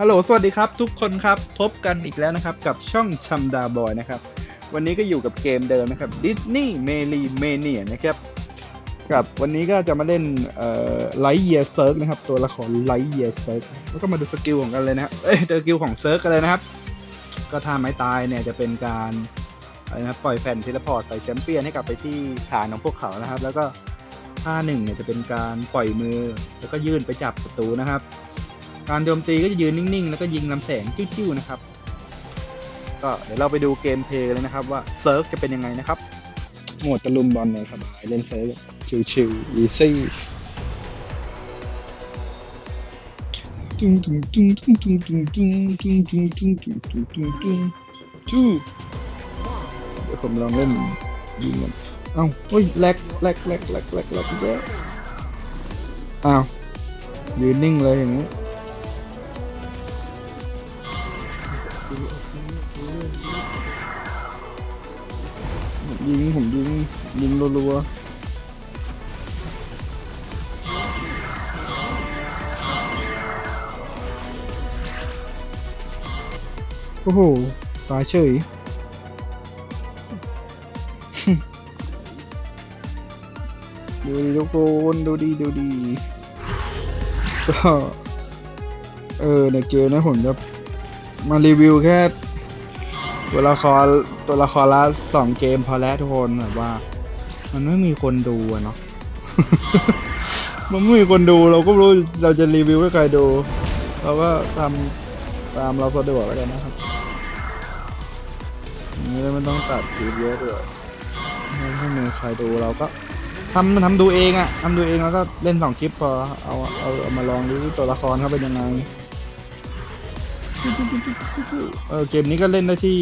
ฮัลโหล สวัสดีครับ ทุกคนครับ พบกันอีกแล้วนะครับ กับช่องชัมดาบอยนะครับ วันนี้ก็อยู่กับเกมเดิมนะครับ Disney m e l i Mania นะครับกับวันนี้ก็จะมาเล่นเอ่อ Light Year Circ นะครับ ตัวละคร Light Year Circ แล้วก็มาดูสกิลของกันเลยนะครับเอ้ยสกิลของ Circ กันเลยนะครับ ก็ท่าไม้ตายเนี่ยจะเป็นการอะไรนะปล่อยแผ่นเทเลพอร์ตใส่แชมเปี้ยนให้กลับไปที่ฐานของพวกเขานะครับ แล้วก็ท่าหนึ่งเนี่ยจะเป็นการปล่อยมือ แล้วก็ยื่นไปจับศัตรูนะครับ การโจมตีก็จะยืนนิ่งๆ แล้วก็ยิงลำแสงจิ้วๆนะครับ ก็เดี๋ยวเราไปดูเกมเพลย์กันเลยนะครับว่าเซิร์ฟจะเป็นยังไงนะครับ โหมดตะลุมบอลเนี่ยสบายเล่นเซิร์ฟชิวๆอีซี่ตุ้งตุ้งตุ้งตุ้งตุ้งตุ้งตุ้งตุ้งตุ้งตุ้งตุ้งตุ้งตุ้งตุ้งจู้เดี๋ยวผมลองเล่นยิงมันเอ้าเฮ้ยแลกแลกแลกแลกแลกแลกอีกแล้วอ้าวยืนนิ่งเลยอย่างนี้ ยิงผมยิงยิงรัวๆโอ้โห ตายเฉยดูดีทุกคนดูดีดูดีก็เออในเกมนะผมจะ มารีวิวแค่ตัวละครตัวละครละสองเกมพอแล้วทุกคนแบบว่า มันไม่มีคนดูอะเนาะมันไม่มีคนดูเราก็รู้เราจะรีวิวให้ใครดู เราก็ทำตามเราสะดวกแล้วกันนะครับอย่างนี้ไม่ต้องตัดคลิปเยอะด้วยไม่ให้มีใครดูเราก็ทำทำดูเองอะทำดูเองแล้วก็เล่นสองคลิปพอเอาเอาเอามาลองดูตัวละครเขาเป็นยังไง เออเกมนี้ก็เล่นได้ที่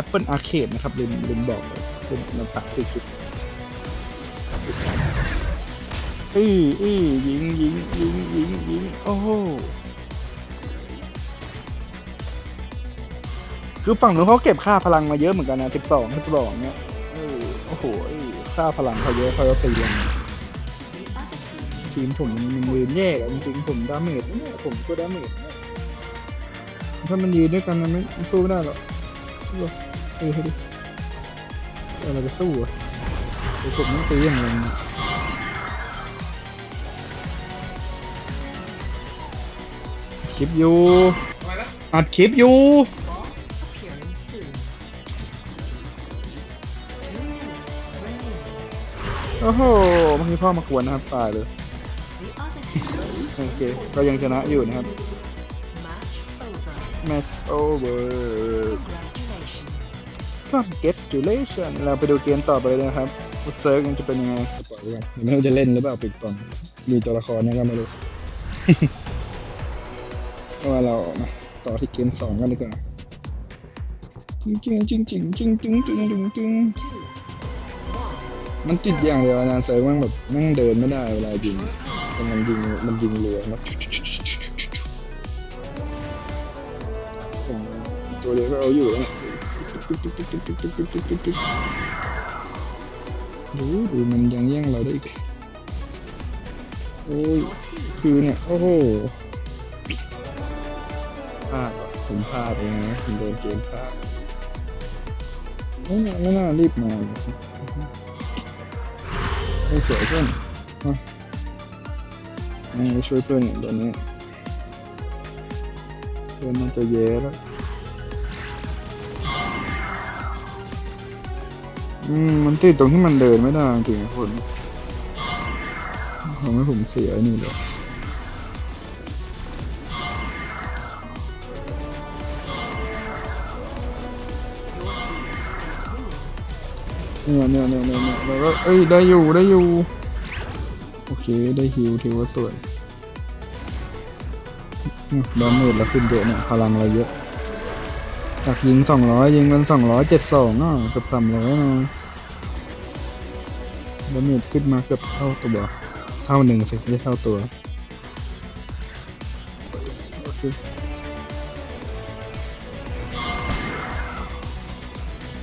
Apple Arcade นะครับลืมลืมบอกเลยเป็นมันตัดสิคิดอื้ออื้อยิงยิงยิงยิงยิงโอ้โหคือฝั่งนู้นเขาเก็บค่าพลังมาเยอะเหมือนกันนะสิบสองสิบสองเนี่ยเออโอ้โห้ค่าพลังเขาเยอะเขาตีแรงทีมผมมันมันยืนแย่จริงผมดาเมจเนี่ยผมก็ดาเมจ ถ้ามันยืนด้วยกันมันไม่มันสู้ไม่ได้หรอกสู้อะเออให้ดิอะไรจะสู้อะไอ้ผมต้องตีอย่างไรเนี่ยคลิปอยู่อัดคลิปอยู่ appearing soon. Ready. โอ้โหเมื่อกี้พ่อมากวนนะครับตายเลย The other team. โอเค ก็ยังชนะอยู่นะครับ Match over. match over Congratulations. congratulation เราไปดูเกมต่อไปเลยนะครับเซิร์ฟมันจะเป็นยังไงปล่อยไว้ก่อนไม่รู้จะเล่นหรือเปล่าปิดก่อนมีตัวละครเนี่ยก็ไม่รู้ว่าเรามาต่อที่เกมสองกันดีกว่าจริงจริงจริงจริงจริงจริงจริงจริงจริงมันติดอย่างเดียวนะเซิร์ฟมันแบบแม่งเดินไม่ได้เวลายิงแต่มันยิงมันยิงรัวแล้ว ตัวเดียวก็เอาอยู่แล้วดูดูมันยังแย่งเราได้อีก โอ้ย คือเนี่ย โอ้โหพลาดผมพลาดเองนะผมโดนเกมพลาดไม่น่าไม่น่ารีบมาเลยไม่สวยเพื่อนมามาไปช่วยเพื่อนอย่างตอนนี้เพื่อนมันจะแย่แล้ว อืมมันติดตรงที่มันเดินไม่ได้จริงๆคนทำให้ผมเสียนี่เลยเนี่ยเนี่ยเนี่ยเนี่ยเนี่ยเราก็เอ้ยได้อยู่ได้อยู่ โอเคได้ฮิวถือว่าสวยเนี่ยดาเมจเราขึ้นเยอะเนี่ยพลังเราเยอะจากยิงสองร้อยยิงเป็นสองร้อยเจ็ดสองอะเกือบสามร้อยนะ ดาเมจขึ้นมาเกือบเท่าตัวเท่าหนึ่งสิไม่ได้เท่าตัวโอเค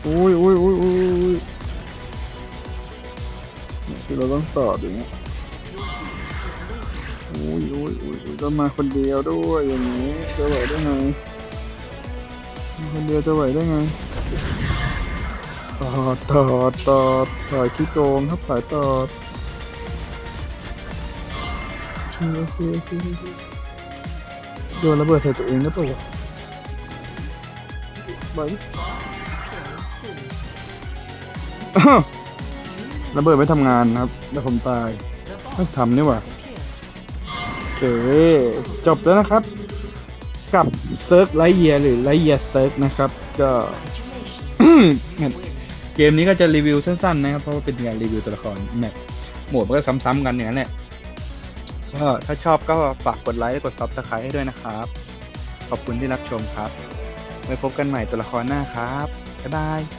โอ้ยโอ้ยโอ้ยโอ้ยโอ้ยเนี่ยคือเราต้องต่ออย่างเงี้ยโอ้ยโอ้ยยอุ้ยอุ้ยจะมาคนเดียวด้วยอย่างนี้จะไหวได้ไงคนเดียวจะไหวได้ไง ตอดตอดตอดสายขี้โกงครับสายตอดโอเคโอเคโอเคโดนระเบิดใส่ตัวเองแล้วเปล่าวะไหว Kill soon. อ้าวระเบิดไม่ทำงานนะครับ แล้วผมตายไม่ทำนี่หว่า disappeared. โอเคจบแล้วนะครับ กับเซิร์ฟไลเยียหรือไลเยียเซิร์ฟนะครับ ก็ Congratulations. เกมนี้ก็จะรีวิวสั้นๆนะครับเพราะว่าเป็นการรีวิวตัวละครแมปโหมดมันก็ซ้ำๆกันอย่างนั้นแหละก็ถ้าชอบก็ฝากกดไลค์กดซับสไครต์ให้ด้วยนะครับ ขอบคุณที่รับชมครับไว้พบกันใหม่ตัวละครหน้าครับ บ๊ายบาย